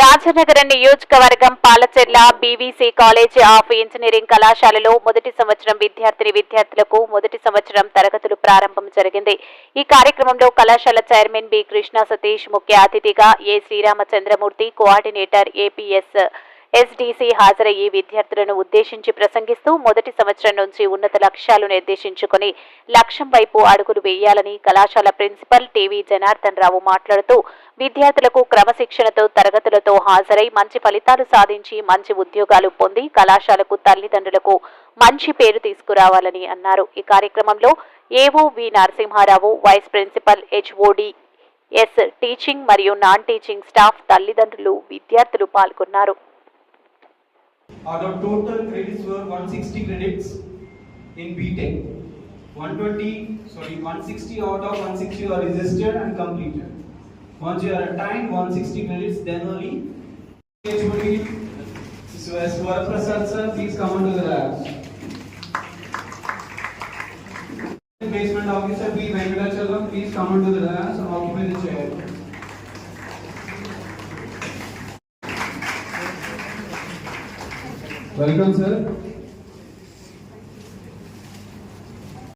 రాజనగరం నియోజకవర్గం Palacherla BVC college of engineering కళాశాలలో మొదటి సంవత్సరం విద్యార్థిని విద్యార్థులకు మొదటి సంవత్సరం తరగతులు ప్రారంభం జరిగింది. ఈ కార్యక్రమంలో కళాశాల చైర్మన్ బి కృష్ణ సతీష్ ముఖ్య అతిథిగా A Sriramachandramurthy coordinator APS SDC హాజరయ్యి విద్యార్థులను ఉద్దేశించి ప్రసంగిస్తూ మొదటి సంవత్సరం నుంచి ఉన్నత లక్ష్యాలు నిర్దేశించుకుని లక్ష్యం వైపు అడుగులు వేయాలని కళాశాల ప్రిన్సిపల్ టీవీ జనార్దన్ రావు మాట్లాడుతూ విద్యార్థులకు క్రమశిక్షణతో తరగతులతో హాజరై మంచి ఫలితాలు సాధించి మంచి ఉద్యోగాలు పొంది కళాశాలకు తల్లిదండ్రులకు మంచి పేరు తీసుకురావాలని అన్నారు. ఈ కార్యక్రమంలో AO V Narasimharao vice principal HODs teaching మరియు నాన్ టీచింగ్ స్టాఫ్ తల్లిదండ్రులు విద్యార్థులు పాల్గొన్నారు. Out of total credits were 160 credits in BTech. 120, sorry, 160 out of 160 are registered and completed. Once you are attained 160 credits, then only so as Prasad sir, please come on to the labs. Basement officer B. Venkatachalam, please come on to the labs and occupy the chair. Welcome sir.